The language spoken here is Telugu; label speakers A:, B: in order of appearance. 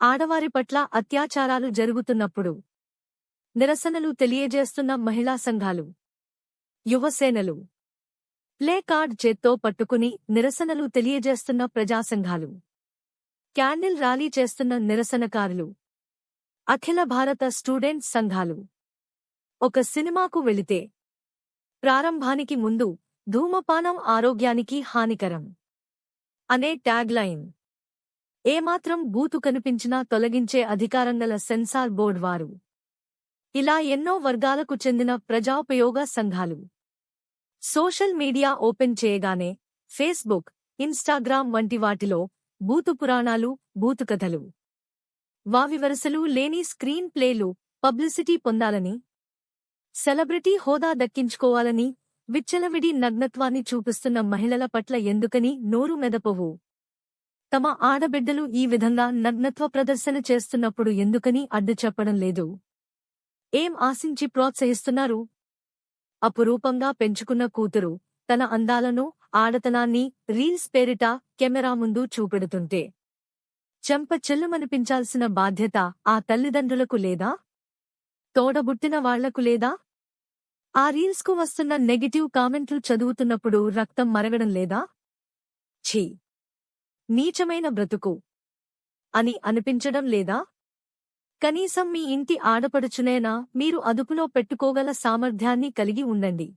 A: ఆడవారి పట్ల అత్యాచారాలు జరుగుతున్నప్పుడు నిరసనలు తెలియజేస్తున్న మహిళా సంఘాలు యువసేనలు ప్లే కార్డ్ చేత్తో పట్టుకుని నిరసనలు తెలియజేస్తున్న ప్రజా సంఘాలు క్యాండిల్ ర్యాలీ చేస్తున్న నిరసనకారులు అఖిల భారత స్టూడెంట్స్ సంఘాలు. ఒక సినిమాకు వెళితే ప్రారంభానికి ముందు ధూమపానం ఆరోగ్యానికి హానికరం అనే ట్యాగ్లైన్ ఏమాత్రం బూతు కనిపించినా తొలగించే అధికారంగల సెన్సార్ బోర్డ్ వారు. ఇలా ఎన్నో వర్గాలకు చెందిన ప్రజాపయోగ సంఘాలు. సోషల్ మీడియా ఓపెన్ చేయగానే ఫేస్బుక్ ఇన్స్టాగ్రామ్ వంటి వాటిలో బూతు పురాణాలు బూతు కథలు. వావివరసలు లేని స్క్రీన్ ప్లేలు పబ్లిసిటీ పొందాలని సెలబ్రిటీ హోదా దక్కించుకోవాలని విచ్చలవిడి నగ్నత్వాన్ని చూపిస్తున్న మహిళల పట్ల ఎందుకని నోరు మెదపవు. తమ ఆడబిడ్డలు ఈ విధంగా నగ్నత్వ ప్రదర్శన చేస్తున్నప్పుడు ఎందుకని అడ్డు చెప్పడం లేదు? ఏం ఆశించి ప్రోత్సహిస్తున్నారు? అపురూపంగా పెంచుకున్న కూతురు తన అందాలను ఆడతనాన్ని రీల్స్ పేరిట కెమెరా ముందు చూపెడుతుంటే చెంప చెల్లుమనిపించాల్సిన బాధ్యత ఆ తల్లిదండ్రులకు లేదా? తోడబుట్టిన వాళ్ళకు లేదా? ఆ రీల్స్కు వస్తున్న నెగిటివ్ కామెంట్లు చదువుతున్నప్పుడు రక్తం మరగడం లేదా? ఛీ! నీచమైన బ్రతుకు అని అనిపించడం లేదా? కనీసం మీ ఇంటి ఆడపడుచునైనా మీరు అదుపులో పెట్టుకోగల సామర్థ్యాన్ని కలిగి ఉండండి.